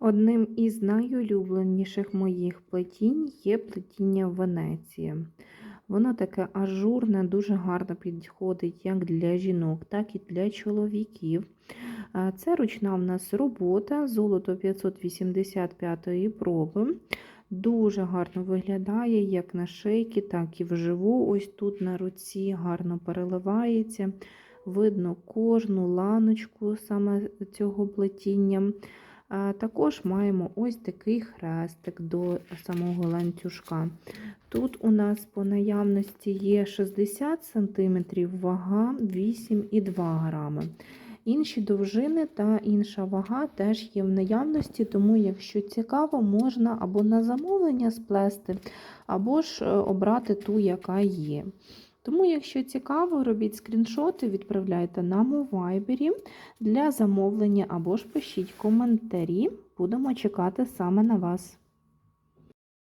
Одним із найулюбленіших моїх плетінь є плетіння Венеція. Воно таке ажурне, дуже гарно підходить як для жінок, так і для чоловіків. Це ручна в нас робота, золото 585 проби. Дуже гарно виглядає як на шейки, так і вживу. Ось тут на руці гарно переливається. Видно кожну ланочку саме цього плетіння. Також маємо ось такий хрестик до самого ланцюжка. Тут у нас по наявності є 60 см, вага 8,2 грами. Інші довжини та інша вага теж є в наявності, тому, якщо цікаво, можна або на замовлення сплести, або ж е, обрати ту, яка є. Тому, якщо цікаво, робіть скріншоти, відправляйте нам у вайбері для замовлення або ж пишіть коментарі. Будемо чекати саме на вас.